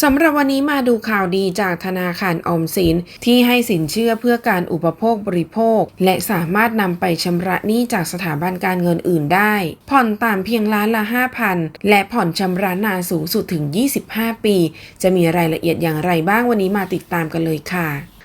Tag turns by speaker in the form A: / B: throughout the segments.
A: สำหรับวันนี้มาดูข่าวดีจากธนาคารออมสินที่ให้สินเชื่อเพื่อการอุปโภคบริโภค และสามารถนำไปชำระหนี้จากสถาบันการเงินอื่นได้ ผ่อนตามเพียงล้านละ5,000 และผ่อนชำระนานสูงสุดถึง 25 ปี จะมีรายละเอียดอย่างไรบ้างวันนี้มาติดตามกันเลยค่ะ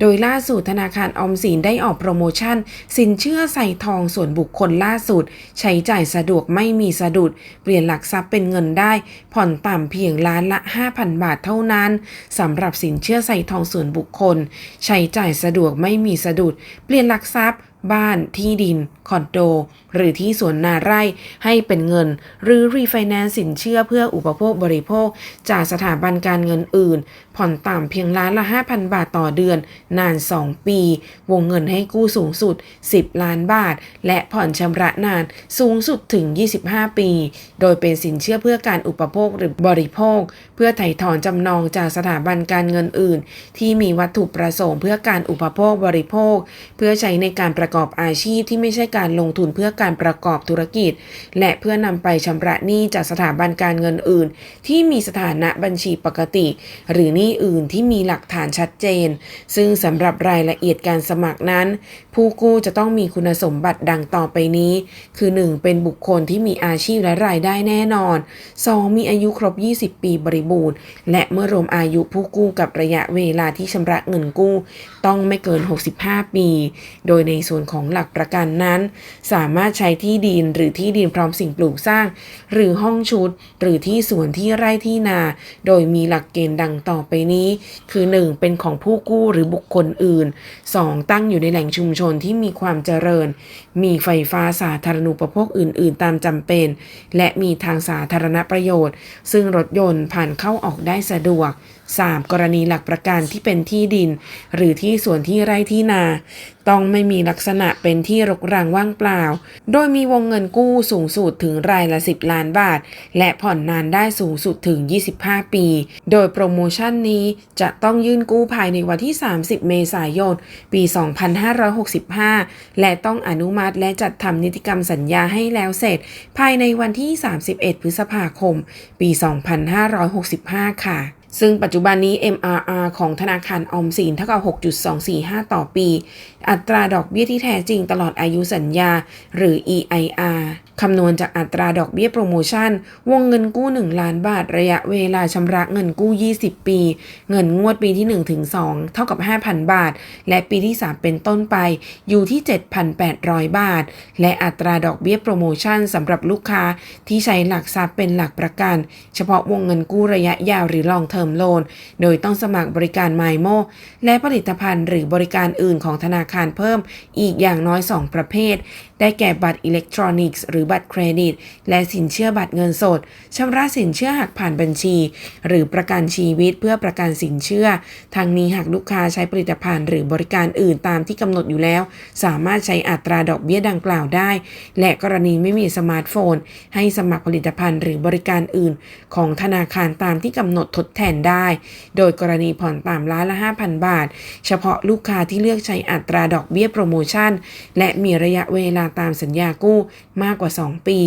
A: โดยล่าสุดธนาคารออมสินได้ออกโปรโมชั่น สินเชื่อใส่ทองส่วนบุคคลล่าสุด ใช้จ่ายสะดวกไม่มีสะดุด เปลี่ยนหลักทรัพย์เป็นเงินได้ ผ่อนต่ำเพียงล้านละ 5,000 บาทเท่านั้นสำหรับสินเชื่อใส่ทองส่วนบุคคล ใช้จ่ายสะดวกไม่มีสะดุด เปลี่ยนหลักทรัพย์บ้านที่ดิน คอนโด หรือที่สวนนาไร่ให้เป็นเงิน หรือรีไฟแนนซ์สินเชื่อเพื่ออุปโภคบริโภค จากสถาบันการเงินอื่น ผ่อนต่ำเพียงล้านละ 5,000 บาทต่อเดือน นาน 2 ปี วงเงินให้กู้สูงสุด 10 ล้านบาท และผ่อนชำระนานสูงสุดถึง 25 ปี โดยเป็นสินเชื่อเพื่อการอุปโภคหรือบริโภค เพื่อไถ่ถอนจำนองจากสถาบันการเงินอื่น ที่มีวัตถุประสงค์เพื่อการอุปโภคบริโภค เพื่อใช้ในการประกอบอาชีพที่ไม่ใช่การลงทุนเพื่อการประกอบธุรกิจ และเพื่อนำไปชำระหนี้จากสถาบันการเงินอื่น ที่มีสถานะบัญชีปกติ หรือหนี้อื่นที่มีหลักฐานชัดเจน ซึ่งสำหรับรายละเอียดการสมัครนั้น ผู้กู้จะต้องมีคุณสมบัติดังต่อไปนี้ คือ 1. เป็นบุคคลที่มีอาชีพและรายได้แน่นอน 2. มีอายุครบ 20 ปีบริบูรณ์ และเมื่อรวมอายุผู้กู้กับระยะเวลาที่ชำระเงินกู้ ต้องไม่เกิน 65 ปี โดยในส่วนของหลักประกันนั้น สามารถใช้ที่ดินหรือที่ดินพร้อมสิ่งปลูกสร้าง หรือห้องชุด หรือที่สวนที่ไร่ที่นา โดยมีหลักเกณฑ์ดังต่อไปนี้ คือ 1. เป็นของผู้กู้หรือบุคคลอื่น 2. ตั้งอยู่ในแหล่งชุมชนที่มีความเจริญ มีไฟฟ้าสาธารณูปโภคอื่น ๆ ตามจำเป็น และมีทางสาธารณประโยชน์ ซึ่งรถยนต์ผ่านเข้าออกได้สะดวก 3. กรณีหลักประกันที่เป็นที่ดิน หรือที่สวนที่ไร่ที่นา ต้องไม่มีลักษณะเป็นที่รกร้างว่างเปล่า โดยมีวงเงินกู้สูงสุดถึงรายละ 10 ล้านบาท และผ่อนนานได้สูงสุดถึง 25 ปี โดยโปรโมชั่นนี้จะต้องยื่นกู้ภายในวันที่ 30 เมษายน ปี 2565 และต้องอนุมัติและจัดทำนิติกรรมสัญญาให้แล้วเสร็จ ภายในวันที่ 31 พฤษภาคม ปี 2565 ค่ะ ซึ่งปัจจุบันนี้ MRR ของธนาคารออมสินเท่ากับ 6.245 ต่อปี อัตราดอกเบี้ยที่แท้จริงตลอดอายุสัญญา หรือ EIR คำนวณจากอัตราดอกเบี้ยโปรโมชั่น วงเงินกู้ 1 ล้านบาท ระยะเวลาชำระเงินกู้ 20 ปี เงินงวดปีที่ 1 ถึง 2 เท่ากับ 5,000 บาท และปีที่ 3 เป็นต้นไป อยู่ที่ 7,800 บาท และอัตราดอกเบี้ยโปรโมชั่นสำหรับลูกค้าที่ใช้หลักทรัพย์เป็นหลักประกัน เฉพาะวงเงินกู้ระยะยาวหรือ long term loan โดยต้องสมัครบริการไมโมและผลิตภัณฑ์หรือบริการอื่นของธนาคารเพิ่มอีกอย่างน้อย 2 ประเภท ได้แก่บัตรอิเล็กทรอนิกส์หรือบัตรเครดิต และสินเชื่อบัตรเงินสดชำระสินเชื่อหักผ่านบัญชี หรือประกันชีวิตเพื่อประกันสินเชื่อ ทางนี้หากลูกค้าใช้ผลิตภัณฑ์หรือบริการอื่นตามที่กำหนดอยู่แล้ว สามารถใช้อัตราดอกเบี้ยดังกล่าวได้ และกรณีไม่มีสมาร์ทโฟน ให้สมัครผลิตภัณฑ์หรือบริการอื่น ของธนาคารตามที่กำหนดทดแทนได้ โดยกรณีผ่อนตามล้านละ 5,000 บาท เฉพาะลูกค้าที่เลือกใช้อัตราดอกเบี้ยโปรโมชั่น และมีระยะเวลาตามสัญญากู้มากกว่า 2 ปี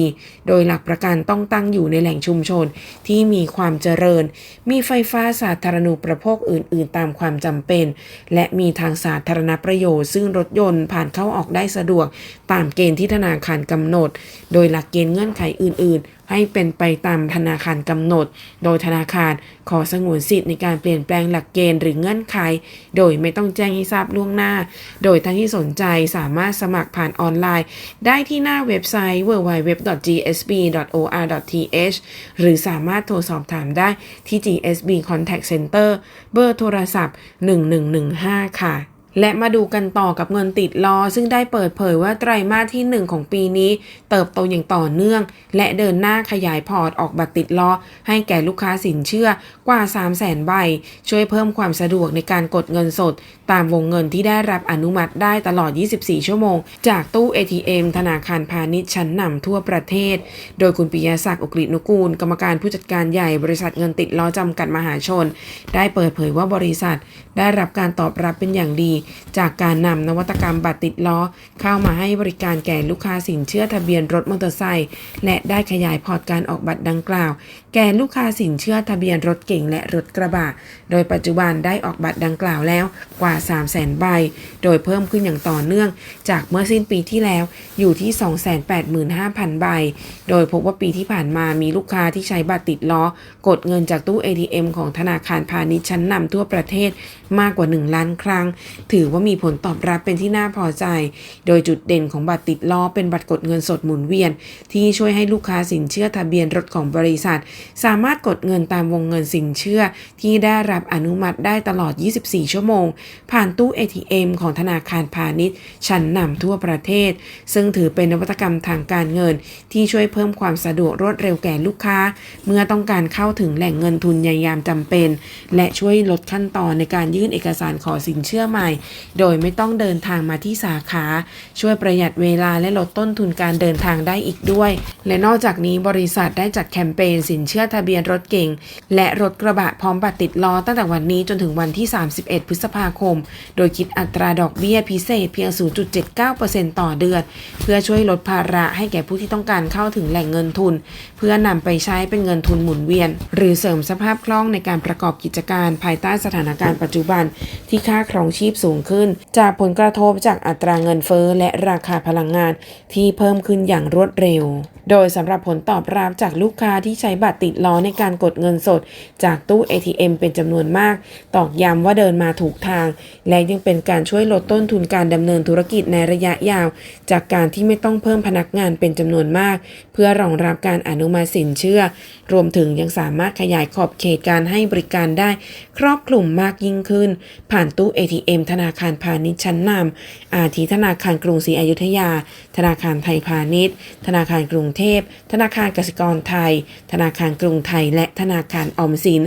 A: โดยหลักประกันต้องตั้งอยู่ในแหล่งชุมชนที่มีความเจริญ มีไฟฟ้าสาธารณูปโภคอื่น ๆ ตามความจำเป็น และมีทางสาธารณประโยชน์ ซึ่งรถยนต์ผ่านเข้าออกได้สะดวก ตามเกณฑ์ที่ธนาคารกำหนด โดยหลักเกณฑ์เงื่อนไขอื่น ๆ ให้เป็นไปตามธนาคารกำหนด โดยธนาคารขอสงวนสิทธิ์ในการเปลี่ยนแปลงหลักเกณฑ์หรือเงื่อนไข โดยไม่ต้องแจ้งให้ทราบล่วงหน้า โดยท่านที่สนใจสามารถสมัครผ่านออนไลน์ ได้ที่หน้าเว็บไซต์ www.gsb.or.th หรือสามารถโทรสอบถามได้ที่ GSB Contact Center เบอร์โทรศัพท์ 1115 ค่ะ และมาดูกันต่อกับเงินติดล้อ ซึ่งได้เปิดเผยว่าไตรมาสที่ 1 ของปีนี้ เติบโตอย่างต่อเนื่อง และเดินหน้าขยายพอร์ตออกบัตรติดล้อ ให้แก่ลูกค้าสินเชื่อกว่า 3 0 0 0 0 0 ใบ ช่วยเพิ่มความสะดวกในการกดเงินสด ตามวงเงินที่ได้รับอนุมัติได้ตลอด 24 ชั่วโมง จากตู้ ATM ธนาคารพาณิชย์ชั้นนำทั่วประเทศ โดยคุณปิยศักดิ์อุกฤษนุกูล กรรมการผู้จัดการใหญ่บริษัทเงินติดล้อจำกัดมหาชน ได้เปิดเผยว่าบริษัท ได้รับการตอบรับเป็นอย่างดีจากการนำนวัตกรรมบัตรติดล้อ เข้ามาให้บริการแก่ลูกค้าสินเชื่อทะเบียนรถมอเตอร์ไซค์และได้ขยายพอร์ตการออกบัตรดังกล่าว แก่ลูกค้าสินเชื่อทะเบียนรถเก่งและรถกระบะ โดยปัจจุบันได้ออกบัตรดังกล่าวแล้วกว่า 3 0 0 0 0 0ใบ โดยเพิ่มขึ้นอย่างต่อเนื่อง จากเมื่อสิ้นปีที่แล้วอยู่ที่ 285,000 ใบ โดยพบว่าปีที่ผ่านมามีลูกค้าที่ใช้บัตรติดล้อ กดเงินจากตู้ ATM ของธนาคารพาณิชย์ชั้นนำทั่วประเทศมากกว่า 1 ล้านครั้งถือว่ามีผลตอบรับเป็นที่น่าพอใจ โดยจุดเด่นของบัตรติดล้อเป็นบัตรกดเงินสดหมุนเวียน ที่ช่วยให้ลูกค้าสินเชื่อทะเบียนรถของบริษัท สามารถกดเงินตามวงเงินสินเชื่อ ที่ได้รับอนุมัติได้ตลอด 24 ชั่วโมง ผ่านตู้ ATM ของธนาคารพาณิชย์ ชั้นนำทั่วประเทศ ซึ่งถือเป็นนวัตกรรมทางการเงิน ที่ช่วยเพิ่มความสะดวกรวดเร็วแก่ลูกค้า เมื่อต้องการเข้าถึงแหล่งเงินทุนยายามจำเป็น และช่วยลดขั้นตอนในการยื่นเอกสารขอสินเชื่อใหม่โดยไม่ต้องเดินทางมาที่สาขา ช่วยประหยัดเวลาและลดต้นทุนการเดินทางได้อีกด้วย และนอกจากนี้บริษัทได้จัดแคมเปญสินเชื่อทะเบียนรถเก่ง และรถกระบะพร้อมบัตรติดล้อตั้งแต่วันนี้จนถึงวันที่ 31 พฤษภาคม โดยคิดอัตราดอกเบี้ยพิเศษเพียง 0.79%ต่อเดือน เพื่อช่วยลดภาระให้แก่ผู้ที่ต้องการเข้าถึงแหล่งเงินทุน เพื่อนำไปใช้เป็นเงินทุนหมุนเวียน หรือเสริมสภาพคล่องในการประกอบกิจการภายใต้สถานการณ์ปัจจุบันที่ค่าครองชีพสูงขึ้น จากผลกระทบจากอัตราเงินเฟ้อและราคาพลังงานที่เพิ่มขึ้นอย่างรวดเร็ว โดยสำหรับผลตอบรับจากลูกค้าที่ใช้บัตรติดล้อในการกดเงินสด จากตู้ ATM เป็นจำนวนมาก ตอกย้ำว่าเดินมาถูกทาง และยังเป็นการช่วยลดต้นทุนการดำเนินธุรกิจในระยะยาว จากการที่ไม่ต้องเพิ่มพนักงานเป็นจำนวนมาก เพื่อรองรับการอนุมัติสินเชื่อ รวมถึงยังสามารถขยายขอบเขตการให้บริการได้ ครอบคลุมมากยิ่งขึ้น ผ่านตู้ ATM ธนาคารพาณิชย์ชั้นนำอาทิธนาคารกรุงศรีอยุธยา ธนาคารไทยพาณิชย์ ธนาคารกรุงเทพ ธนาคารกสิกรไทย ธนาคารกรุงไทย และธนาคารออมสิน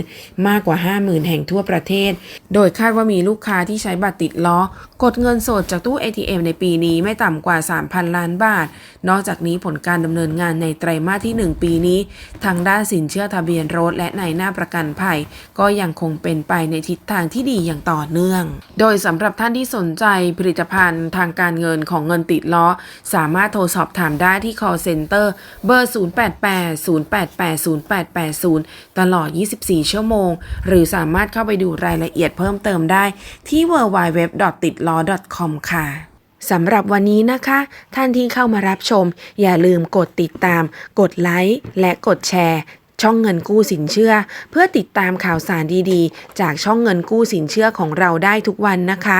A: มากกว่า 50,000 แห่งทั่วประเทศ โดยคาดว่ามีลูกค้าที่ใช้บัตรติดล้อ กดเงินสดจากตู้ ATM ในปีนี้ไม่ต่ำกว่า 3,000 ล้านบาท นอกจากนี้ผลการดำเนินงานในไตรมาสที่ 1 ปีนี้ ทางด้านสินเชื่อทะเบียนรถและในหน้าประกันภัย ก็ยังคงเป็นไปในทิศทางที่ดีอย่างต่อเนื่อง โดยสำหรับท่านที่สนใจผลิตภัณฑ์ทางการเงินของเงินติดล้อ สามารถโทรสอบถามได้ที่ call center เบอร์ 0880880880 ตลอด 24 ชั่วโมง หรือสามารถเข้าไปดูรายละเอียดเพิ่มเติมได้ที่ www.tidlaw.com ค่ะสำหรับวันนี้นะคะ ท่านที่เข้ามารับชม อย่าลืมกดติดตาม กดไลค์และกดแชร์ช่องเงินกู้สินเชื่อ เพื่อติดตามข่าวสารดีๆ จากช่องเงินกู้สินเชื่อของเราได้ทุกวันนะคะ